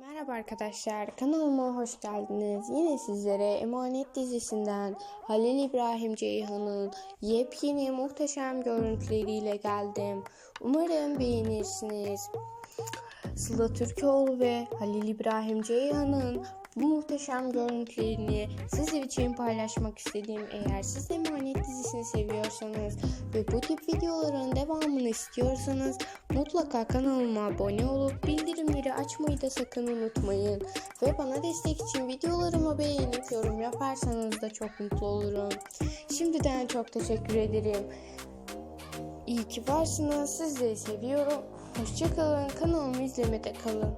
Merhaba arkadaşlar, kanalıma hoş geldiniz. Yine sizlere Emanet dizisinden Halil İbrahim Ceyhan'ın yepyeni muhteşem görüntüleriyle geldim. Umarım beğenirsiniz. Sıla Türkoğlu ve Halil İbrahim Ceyhan'ın bu muhteşem görüntülerini sizler için paylaşmak istedim. Eğer siz de Emanet dizisini seviyorsanız ve bu tip videoların devamını istiyorsanız mutlaka kanalıma abone olup bildirimleri açmayı da sakın unutmayın. Ve bana destek için videolarımı beğenip yorum yaparsanız da çok mutlu olurum. Şimdiden çok teşekkür ederim. İyi ki varsınız. Sizleri seviyorum. Hoşçakalın. Kanalımı izlemede kalın.